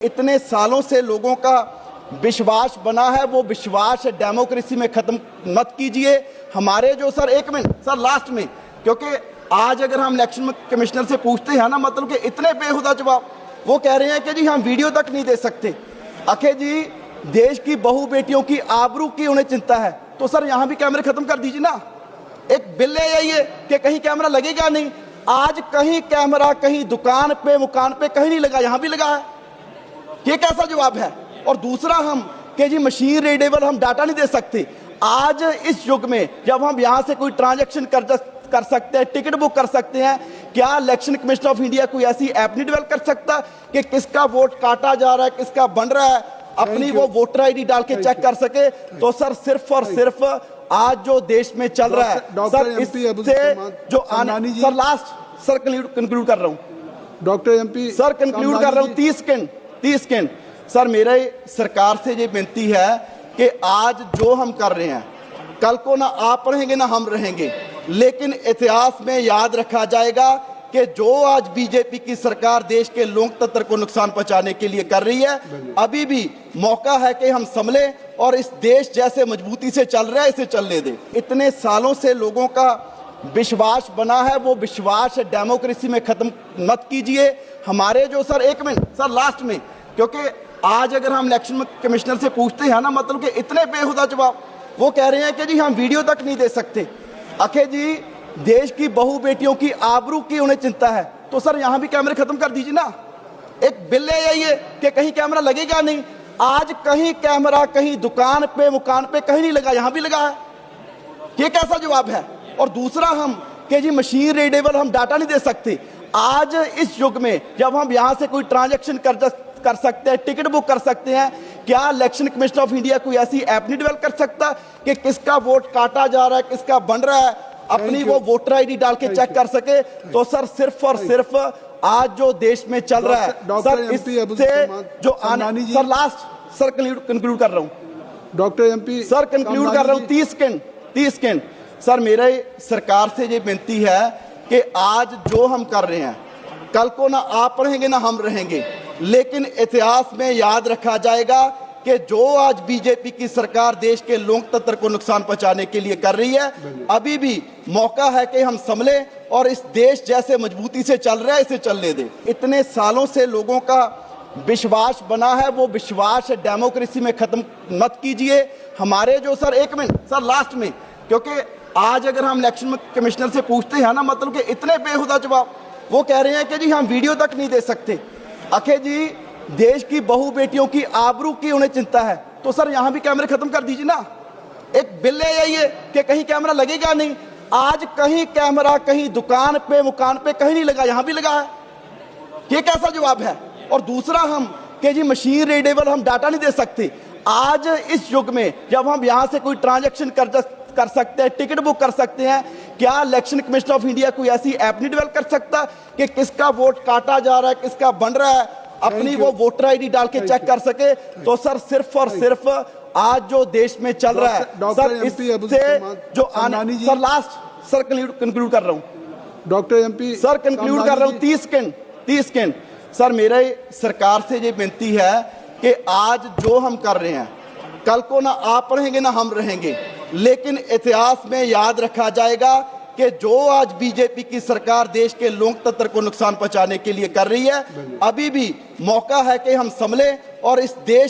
इतने सालों से लोगों का विश्वास बना है, वो विश्वास डेमोक्रेसी में खत्म मत कीजिए। हमारे जो, सर, एक मिनट, सर लास्ट में क्योंकि आज अगर हम इलेक्शन कमिश्नर से पूछते हैं ना मतलब कि इतने बेहुदा जवाब, वो कह रहे हैं कि जी, हम वीडियो तक नहीं दे सकते। अखे जी, देश की बहु बेटियों की आबरू की उन्हें चिंता है। तो सर, यहाँ भी कैमरे खत्म कर दीजिए ना। एक बिल ले आइए कि कहीं कैमरा लगेगा नहीं। आज कहीं कैमरा कहीं दुकान पे, मुकान पे कहीं नहीं लगा, यहाँ भी लगा है। ये कैसा जवाब है? और दूसरा हम कि जी मशीन रीडेबल हम डाटा नहीं दे सकते। आज इस युग में जब हम यहाँ से कोई ट्रांजेक्शन कर कर सकते हैं टिकट बुक कर सकते हैं क्या इलेक्शन कमीशन ऑफ़ इंडिया कोई ऐसी ऐप नहीं डेवलप कर सकता कि किसका वोट काटा जा रहा है किसका बन रहा है? अपनी वो वोटर आईडी डाल के चेक कर सके। तो सर सिर्फ़ और सिर्फ़ आज जो देश में चल रहा है सर इससे जो आने सर लास्ट सर कंक्लूड कर रहा हूँ। डॉक्टर एमपी सर कंक्लूड कर रहा हूँ तीस सेकंड तीस सेकंड। सर, मेरे सरकार से ये विनती है कि आज जो हम कर रहे हैं, कल को ना आप रहेंगे, ना हम रहेंगे, लेकिन इतिहास में याद रखा जाएगा कि जो आज बीजेपी की सरकार देश के लोकतंत्र को नुकसान पहुँचाने के लिए कर रही है, अभी भी मौका है कि हम संभले और इस देश जैसे मजबूती से चल रहा है, इसे चलने दें। इतने सालों से लोगों का विश्वास बना है, वो विश्वास डेमोक्रेसी में खत्म मत कीजिए। हमारे जो सर, एक मिनट, सर लास्ट में, क्योंकि आज अगर हम इलेक्शन कमिश्नर से पूछते हैं ना मतलब कि इतने बेहुदा जवाब, वो कह रहे हैं कि जी हम वीडियो तक नहीं दे सकते। अखे जी, देश की बहु बेटियों की आबरू की उन्हें चिंता है? तो सर, यहाँ भी कैमरे खत्म कर दीजिए ना। एक बिल ले आइए कि कहीं कैमरा लगेगा नहीं। आज कहीं कैमरा कहीं दुकान पे, मुकान पे कहीं नहीं लगा, यहाँ भी लगा है। ये कैसा जवाब है? और दूसरा हम कि जी मशीन रीडेबल हम डाटा नहीं दे सकते। आज इस युग में जब हम यहाँ से कोई ट्रांजेक्शन कर कर सकते हैं टिकट बुक कर सकते हैं क्या इलेक्शन कमीशन ऑफ़ इंडिया कोई ऐसी ऐप नहीं डेवलप कर सकता कि किसका वोट काटा जा रहा है किसका बन रहा है अपनी वो. वोटर आईडी डाल के चेक कर सके। तो सर सिर्फ़ और सिर्फ़ आज जो देश में चल रहा है सर इससे जो आने जी। सर लास्ट सर कंक्लूड कर रहा हूँ। डॉक्टर एमपी सर कंक्लूड कर रहा हूँ तीस सेकंड तीस सेकंड सर, मेरे सरकार से ये विनती है कि आज जो हम कर रहे हैं, कल को ना आप रहेंगे, ना हम रहेंगे, लेकिन इतिहास में याद रखा जाएगा कि जो आज बीजेपी की सरकार देश के लोकतंत्र को नुकसान पहुँचाने के लिए कर रही है, अभी भी मौका है कि हम संभले और इस देश जैसे मजबूती से चल रहा है, इसे चलने दें। इतने सालों से लोगों का विश्वास बना है, वो विश्वास डेमोक्रेसी में खत्म मत कीजिए। हमारे जो, सर, एक मिनट, सर, लास्ट में, क्योंकि आज अगर हम इलेक्शन कमिश्नर से पूछते हैं ना मतलब कि इतने बेहुदा जवाब, वो कह रहे हैं कि जी हम वीडियो तक नहीं दे सकते। अखे जी, देश की बहु बेटियों की आबरू की उन्हें चिंता है। तो सर, यहाँ भी कैमरे खत्म कर दीजिए ना। एक बिल आइए कि कहीं कैमरा लगेगा नहीं। आज कहीं कैमरा, कहीं दुकान पे, मुकान पे कहीं नहीं लगा, यहाँ भी लगा है। ये कैसा जवाब है? और दूसरा हम, कि जी मशीन रीडेबल हम डाटा नहीं दे सकते। आज इस युग में जब हम यहाँ से कोई ट्रांजेक्शन कर कर सकते हैं टिकट बुक कर सकते हैं। क्या इलेक्शन कमीशन ऑफ़ इंडिया कोई ऐसी ऐप नहीं डेवलप कर सकता कि किसका वोट काटा जा रहा है किसका बन रहा है अपनी वो वोटर आईडी डाल के चेक कर सके। तो सर सिर्फ़ और सिर्फ़ आज जो देश में चल रहा है सर इससे जो आने। सर लास्ट सर कंक्लूड कर रहा हूँ। डॉक्टर एमपी सर कंक्लूड कर रहा हूँ। तीस सेकंड तीस सेकंड। सर मेरे सरकार से ये विनती है कि आज जो हम कर रहे हैं कल को ना आप रहेंगे ना हम रहेंगे। लेकिन इतिहास में याद रखा जाएगा कि जो आज बीजेपी की सरकार देश के लोकतंत्र को नुकसान पहुँचाने के लिए कर रही है अभी भी मौका है कि हम संभले और इस देश